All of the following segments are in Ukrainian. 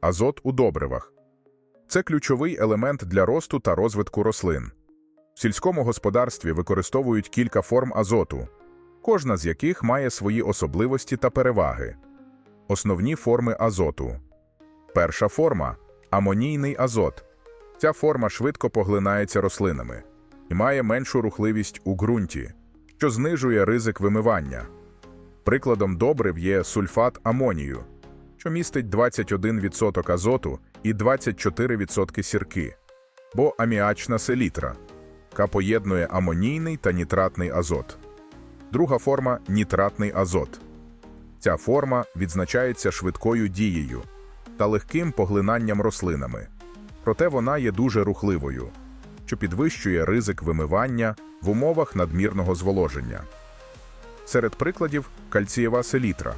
азот у добривах. Це ключовий елемент для росту та розвитку рослин. В сільському господарстві використовують кілька форм азоту, кожна з яких має свої особливості та переваги. Основні форми азоту. Перша форма амонійний азот. Ця форма швидко поглинається рослинами і має меншу рухливість у ґрунті, що знижує ризик вимивання. Прикладом добрив є сульфат амонію, що містить 21% азоту і 24% сірки, бо аміачна селітра, яка поєднує амонійний та нітратний азот. Друга форма нітратний азот. Ця форма відзначається швидкою дією та легким поглинанням рослинами, проте вона є дуже рухливою, що підвищує ризик вимивання в умовах надмірного зволоження. Серед прикладів кальцієва селітра,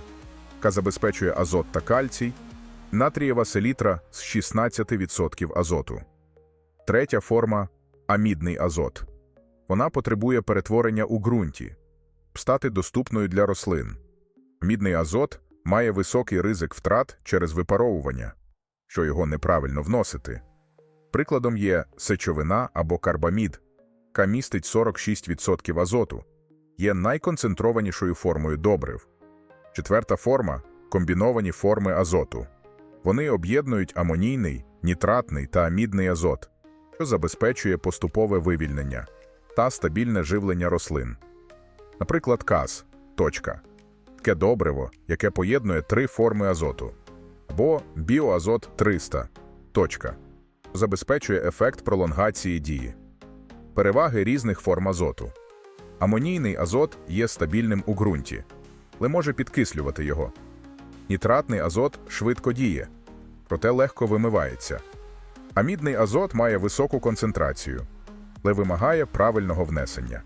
яка забезпечує азот та кальцій, натрієва селітра з 16% азоту. Третя форма амідний азот. Вона потребує перетворення у ґрунті, стати доступною для рослин. Мідний азот має високий ризик втрат через випаровування, що його неправильно вносити. Прикладом є сечовина або карбамід, яка містить 46% азоту, є найконцентрованішою формою добрив. Четверта форма комбіновані форми азоту. Вони об'єднують амонійний, нітратний та амідний азот, що забезпечує поступове вивільнення та стабільне живлення рослин. Наприклад, каз точка. Таке добриво, яке поєднує три форми азоту, або біоазот 300 точка. Забезпечує ефект пролонгації дії. Переваги різних форм азоту. Амонійний азот є стабільним у ґрунті, але може підкислювати його. Нітратний азот швидко діє, проте легко вимивається. Амідний азот має високу концентрацію, але вимагає правильного внесення.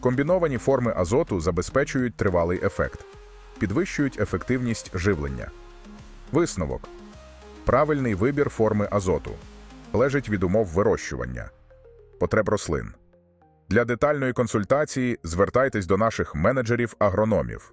Комбіновані форми азоту забезпечують тривалий ефект, підвищують ефективність живлення. Висновок. Правильний вибір форми азоту залежить від умов вирощування, потреб рослин. Для детальної консультації звертайтесь до наших менеджерів-агрономів.